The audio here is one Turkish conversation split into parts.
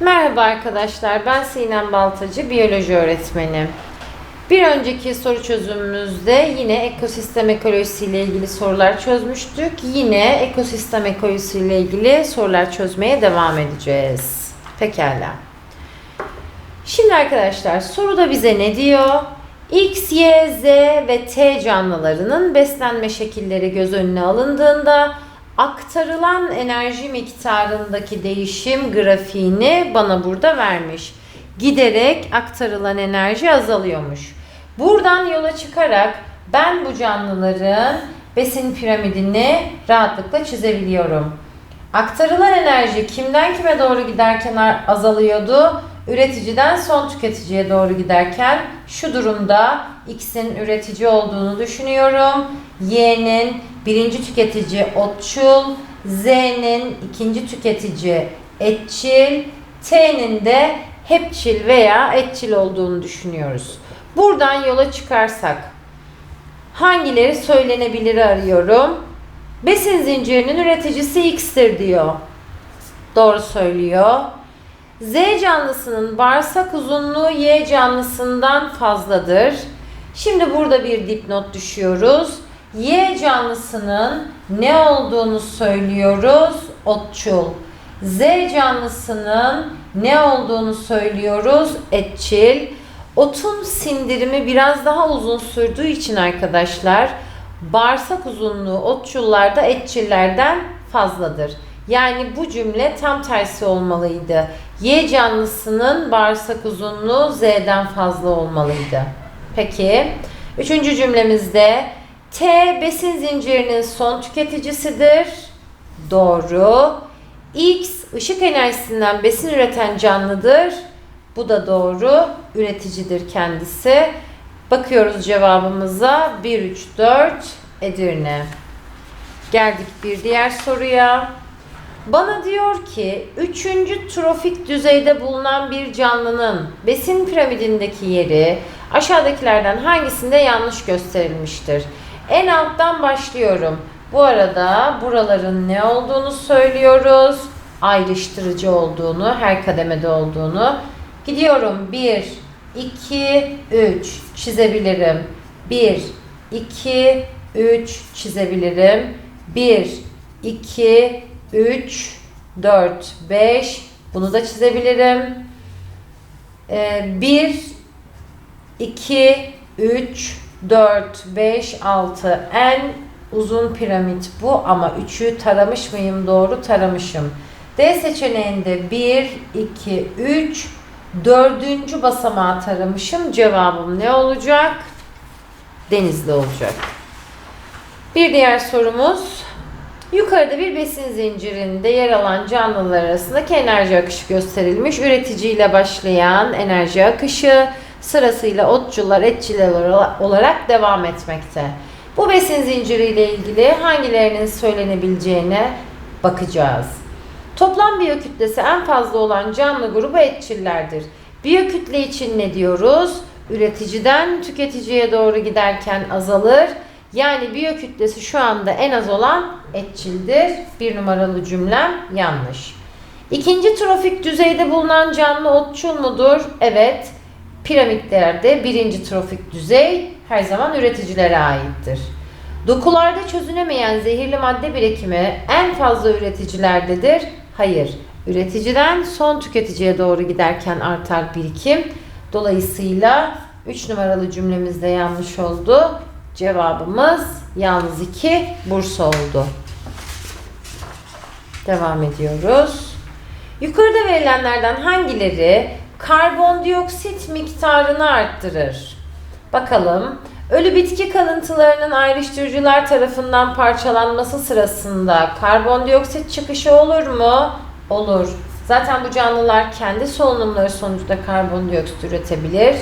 Merhaba arkadaşlar, ben Sinem Baltacı, biyoloji öğretmeni. Bir önceki soru çözümümüzde yine ekosistem ekolojisi ile ilgili sorular çözmüştük. Yine ekosistem ekolojisi ile ilgili sorular çözmeye devam edeceğiz. Pekala. Şimdi arkadaşlar soruda bize ne diyor? X, Y, Z ve T canlılarının beslenme şekilleri göz önüne alındığında aktarılan enerji miktarındaki değişim grafiğini bana burada vermiş. Giderek aktarılan enerji azalıyormuş. Buradan yola çıkarak ben bu canlıların besin piramidini rahatlıkla çizebiliyorum. Aktarılan enerji kimden kime doğru giderken azalıyordu? Üreticiden son tüketiciye doğru giderken şu durumda X'in üretici olduğunu düşünüyorum. Y'nin birinci tüketici otçul, Z'nin ikinci tüketici etçil, T'nin de hepçil veya etçil olduğunu düşünüyoruz. Buradan yola çıkarsak hangileri söylenebilir arıyorum. Besin zincirinin üreticisi X'tir diyor. Doğru söylüyor. Z canlısının bağırsak uzunluğu Y canlısından fazladır. Şimdi burada bir dipnot düşüyoruz. Y canlısının ne olduğunu söylüyoruz? Otçul. Z canlısının ne olduğunu söylüyoruz? Etçil. Otun sindirimi biraz daha uzun sürdüğü için arkadaşlar bağırsak uzunluğu otçullarda etçillerden fazladır. Yani bu cümle tam tersi olmalıydı. Y canlısının bağırsak uzunluğu Z'den fazla olmalıydı. Peki. Üçüncü cümlemizde T besin zincirinin son tüketicisidir. Doğru. X ışık enerjisinden besin üreten canlıdır. Bu da doğru. Üreticidir kendisi. Bakıyoruz cevabımıza. 1, 3, 4 Edirne. Geldik bir diğer soruya. Bana diyor ki üçüncü trofik düzeyde bulunan bir canlının besin piramidindeki yeri aşağıdakilerden hangisinde yanlış gösterilmiştir? En alttan başlıyorum. Bu arada buraların ne olduğunu söylüyoruz. Ayrıştırıcı olduğunu, her kademede olduğunu. Gidiyorum 1, 2, 3 çizebilirim. 1, 2, 3 çizebilirim. 1, 2, 3, 4, 5 bunu da çizebilirim. Ee, 1, 2, 3, 4, 5, 6 en uzun piramit bu ama 3'ü taramış mıyım? Doğru taramışım. D seçeneğinde 1, 2, 3, dördüncü basamağı taramışım. Cevabım ne olacak? Denizli olacak. Bir diğer sorumuz. Yukarıda bir besin zincirinde yer alan canlılar arasındaki enerji akışı gösterilmiş. Üreticiyle başlayan enerji akışı sırasıyla otçular, etçiler olarak devam etmekte. Bu besin zinciri ile ilgili hangilerinin söylenebileceğine bakacağız. Toplam biyokütlesi en fazla olan canlı grubu etçillerdir. Biyokütle için ne diyoruz? Üreticiden tüketiciye doğru giderken azalır. Yani biyokütlesi şu anda en az olan etçildir. Bir numaralı cümlem yanlış. İkinci trofik düzeyde bulunan canlı otçul mudur? Evet. Piramitlerde birinci trofik düzey her zaman üreticilere aittir. Dokularda çözünemeyen zehirli madde birikimi en fazla üreticilerdedir. Hayır. Üreticiden son tüketiciye doğru giderken artar birikim. Dolayısıyla 3 numaralı cümlemizde yanlış oldu. Cevabımız yalnız 2 Bursa oldu. Devam ediyoruz. Yukarıda verilenlerden hangileri karbondioksit miktarını arttırır? Bakalım. Ölü bitki kalıntılarının ayrıştırıcılar tarafından parçalanması sırasında karbondioksit çıkışı olur mu? Olur. Zaten bu canlılar kendi solunumları sonucunda karbondioksit üretebilir.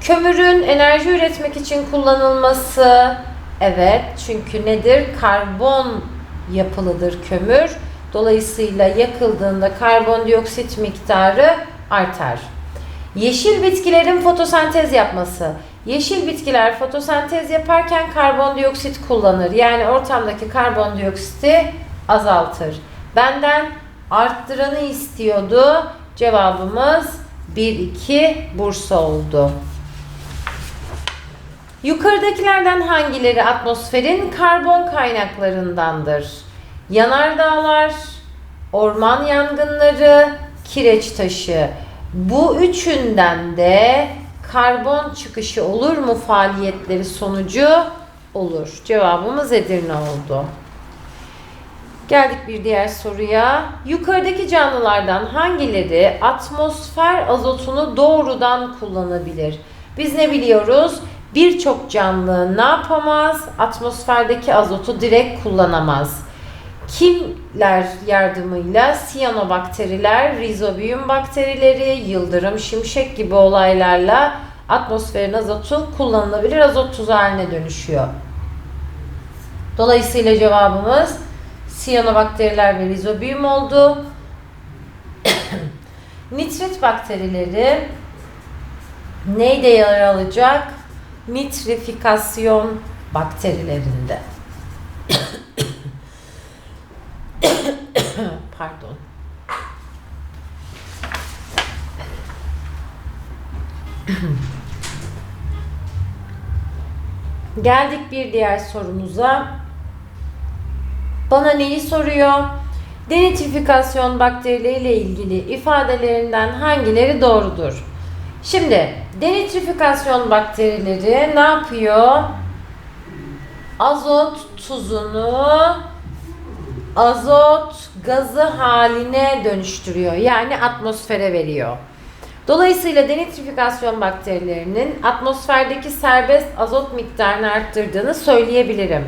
Kömürün enerji üretmek için kullanılması evet çünkü nedir? Karbon yapılıdır kömür. Dolayısıyla yakıldığında karbondioksit miktarı artar. Yeşil bitkilerin fotosentez yapması. Yeşil bitkiler fotosentez yaparken karbondioksit kullanır. Yani ortamdaki karbondioksiti azaltır. Benden arttıranı istiyordu. Cevabımız 1-2 Bursa oldu. Yukarıdakilerden hangileri atmosferin karbon kaynaklarındandır? Yanardağlar, orman yangınları, kireç taşı. Bu üçünden de karbon çıkışı olur mu faaliyetleri sonucu? Olur. Cevabımız Edirne oldu. Geldik bir diğer soruya. Yukarıdaki canlılardan hangileri atmosfer azotunu doğrudan kullanabilir? Biz ne biliyoruz? Birçok canlı ne yapamaz? Atmosferdeki azotu direkt kullanamaz. Kimler yardımıyla? Siyanobakteriler, rizobiyum bakterileri, yıldırım, şimşek gibi olaylarla atmosferin azotu kullanılabilir azot tuzu haline dönüşüyor. Dolayısıyla cevabımız siyanobakteriler ve rizobiyum oldu. Nitrit bakterileri neyde yer alacak? Nitrifikasyon bakterilerinde. Pardon. Geldik bir diğer sorumuza. Bana neyi soruyor? Denitrifikasyon bakterileriyle ilgili ifadelerinden hangileri doğrudur? Şimdi denitrifikasyon bakterileri ne yapıyor? Azot tuzunu azot gazı haline dönüştürüyor. Yani atmosfere veriyor. Dolayısıyla denitrifikasyon bakterilerinin atmosferdeki serbest azot miktarını arttırdığını söyleyebilirim.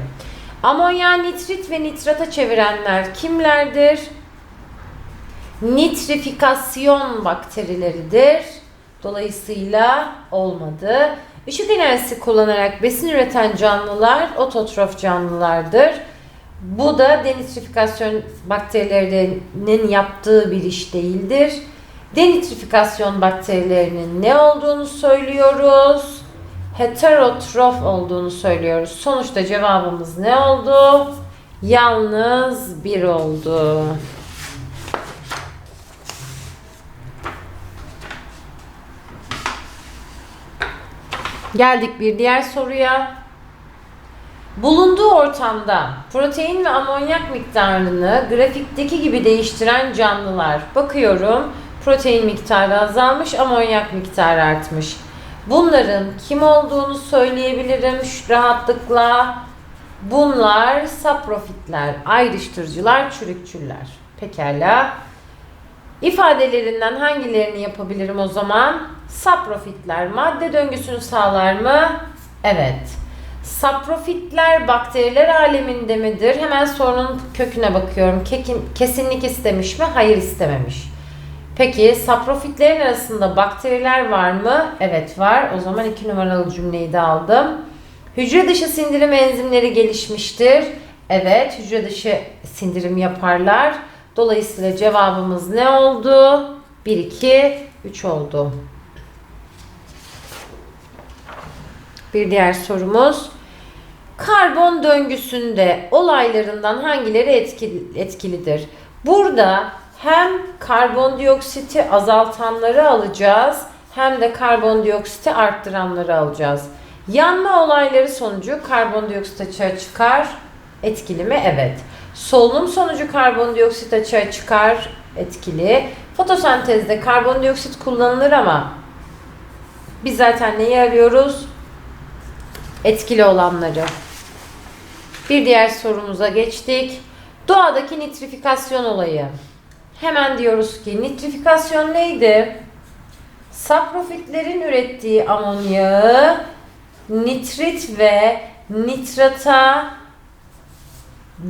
Amonya nitrit ve nitrata çevirenler kimlerdir? Nitrifikasyon bakterileridir. Dolayısıyla olmadı. Işık enerjisi kullanarak besin üreten canlılar ototrof canlılardır. Bu da denitrifikasyon bakterilerinin yaptığı bir iş değildir. Denitrifikasyon bakterilerinin ne olduğunu söylüyoruz? Heterotrof olduğunu söylüyoruz. Sonuçta cevabımız ne oldu? Yalnız bir oldu. Geldik bir diğer soruya. Bulunduğu ortamda protein ve amonyak miktarını grafikteki gibi değiştiren canlılar. Bakıyorum protein miktarı azalmış, amonyak miktarı artmış. Bunların kim olduğunu söyleyebilirim şu rahatlıkla. Bunlar saprofitler, ayrıştırıcılar, çürükçüller. Pekala. İfadelerinden hangilerini yapabilirim o zaman? Saprofitler madde döngüsünü sağlar mı? Evet. Saprofitler bakteriler aleminde midir? Hemen sorunun köküne bakıyorum. Kesinlik istemiş mi? Hayır istememiş. Peki saprofitlerin arasında bakteriler var mı? Evet var. O zaman iki numaralı cümleyi de aldım. Hücre dışı sindirim enzimleri gelişmiştir. Evet hücre dışı sindirim yaparlar. Dolayısıyla cevabımız ne oldu? 1, 2, 3 oldu. Bir diğer sorumuz. Karbon döngüsünde olaylarından hangileri etkili, etkilidir? Burada hem karbondioksiti azaltanları alacağız hem de karbondioksiti arttıranları alacağız. Yanma olayları sonucu karbondioksit açığa çıkar. Etkili mi? Evet. Solunum sonucu karbondioksit açığa çıkar. Etkili. Fotosentezde karbondioksit kullanılır ama biz zaten neyi arıyoruz? Etkili olanları. Bir diğer sorumuza geçtik. Doğadaki nitrifikasyon olayı. Hemen diyoruz ki nitrifikasyon neydi? Saprofitlerin ürettiği amonyağı nitrit ve nitrata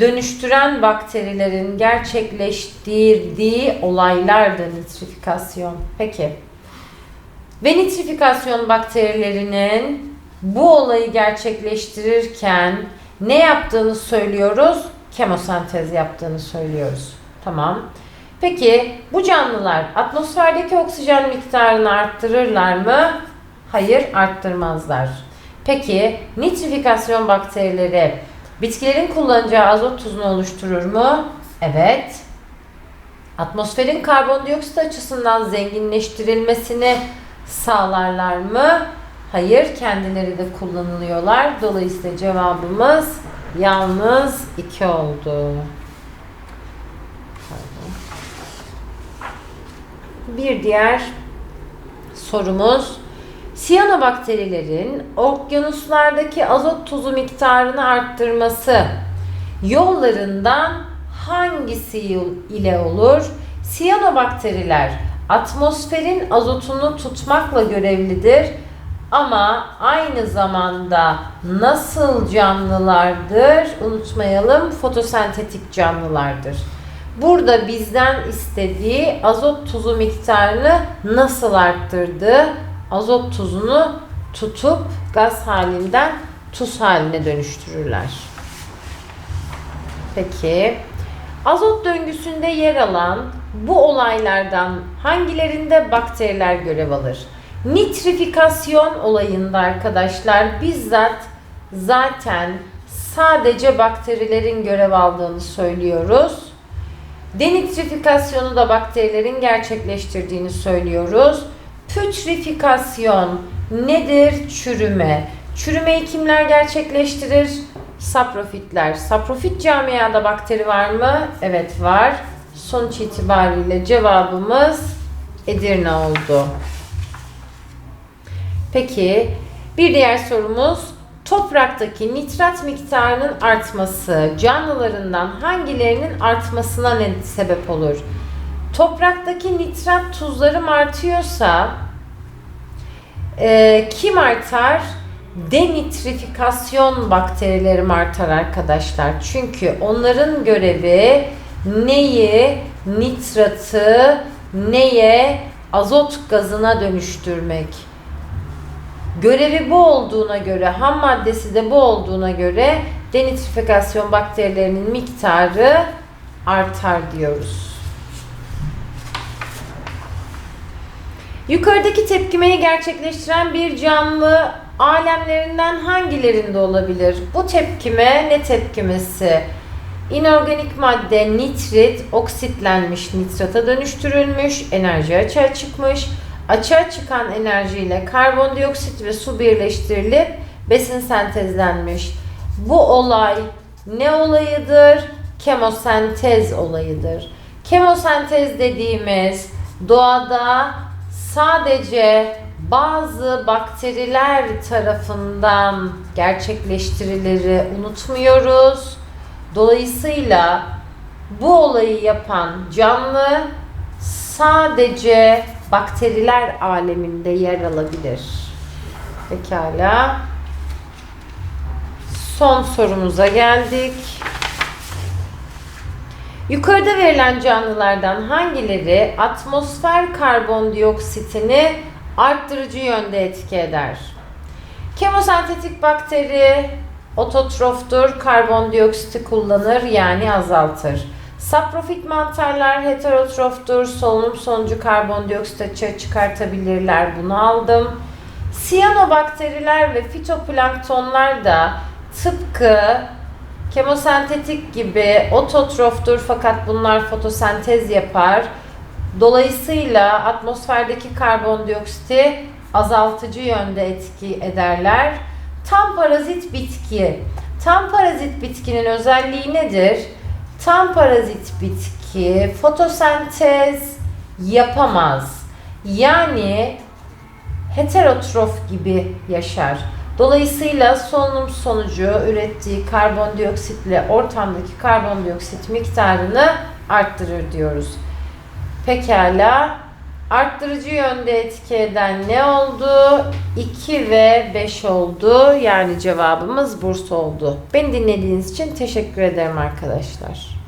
dönüştüren bakterilerin gerçekleştirdiği olaylardı nitrifikasyon. Peki. Ve nitrifikasyon bakterilerinin bu olayı gerçekleştirirken ne yaptığını söylüyoruz? Kemosentez yaptığını söylüyoruz. Tamam. Peki bu canlılar atmosferdeki oksijen miktarını arttırırlar mı? Hayır, arttırmazlar. Peki nitrifikasyon bakterileri bitkilerin kullanacağı azot tuzunu oluşturur mu? Evet. Atmosferin karbondioksit açısından zenginleştirilmesini sağlarlar mı? Hayır, kendileri de kullanılıyorlar. Dolayısıyla cevabımız yalnız 2 oldu. Bir diğer sorumuz Siyanobakterilerin okyanuslardaki azot tuzu miktarını arttırması yollarından hangisi ile olur? Siyanobakteriler atmosferin azotunu tutmakla görevlidir ama aynı zamanda nasıl canlılardır? Unutmayalım fotosentetik canlılardır. Burada bizden istediği azot tuzu miktarını nasıl arttırdı? Azot tuzunu tutup gaz halinden tuz haline dönüştürürler. Peki azot döngüsünde yer alan bu olaylardan hangilerinde bakteriler görev alır? Nitrifikasyon olayında arkadaşlar bizzat zaten sadece bakterilerin görev aldığını söylüyoruz. Denitrifikasyonu da bakterilerin gerçekleştirdiğini söylüyoruz. Pütrifikasyon nedir? Çürüme. Çürümeyi kimler gerçekleştirir? Saprofitler. Saprofit camiada bakteri var mı? Evet var. Sonuç itibariyle cevabımız Edirne oldu. Peki bir diğer sorumuz topraktaki nitrat miktarının artması canlılarından hangilerinin artmasına ne sebep olur? Topraktaki nitrat tuzlarım artıyorsa e, kim artar? Denitrifikasyon bakterilerim artar arkadaşlar. Çünkü onların görevi neyi nitratı neye azot gazına dönüştürmek. Görevi bu olduğuna göre, ham maddesi de bu olduğuna göre denitrifikasyon bakterilerinin miktarı artar diyoruz. Yukarıdaki tepkimeyi gerçekleştiren bir canlı alemlerinden hangilerinde olabilir? Bu tepkime ne tepkimesi? İnorganik madde nitrit oksitlenmiş nitrata dönüştürülmüş, enerji açığa çıkmış. Açığa çıkan enerjiyle karbondioksit ve su birleştirilip besin sentezlenmiş. Bu olay ne olayıdır? Kemosentez olayıdır. Kemosentez dediğimiz doğada sadece bazı bakteriler tarafından gerçekleştirileri unutmuyoruz. Dolayısıyla bu olayı yapan canlı sadece bakteriler aleminde yer alabilir. Pekala. Son sorumuza geldik. Yukarıda verilen canlılardan hangileri atmosfer karbondioksitini arttırıcı yönde etki eder? Kemosentetik bakteri ototroftur, karbondioksiti kullanır yani azaltır. Saprofit mantarlar heterotroftur, solunum sonucu karbondioksit açığa çıkartabilirler. Bunu aldım. Siyanobakteriler ve fitoplanktonlar da tıpkı kemosentetik gibi ototroftur fakat bunlar fotosentez yapar. Dolayısıyla atmosferdeki karbondioksiti azaltıcı yönde etki ederler. Tam parazit bitki. Tam parazit bitkinin özelliği nedir? Tam parazit bitki fotosentez yapamaz. Yani heterotrof gibi yaşar. Dolayısıyla solunum sonucu ürettiği karbondioksitle ortamdaki karbondioksit miktarını arttırır diyoruz. Pekala. Arttırıcı yönde etki eden ne oldu? 2 ve 5 oldu. Yani cevabımız Bursa oldu. Beni dinlediğiniz için teşekkür ederim arkadaşlar.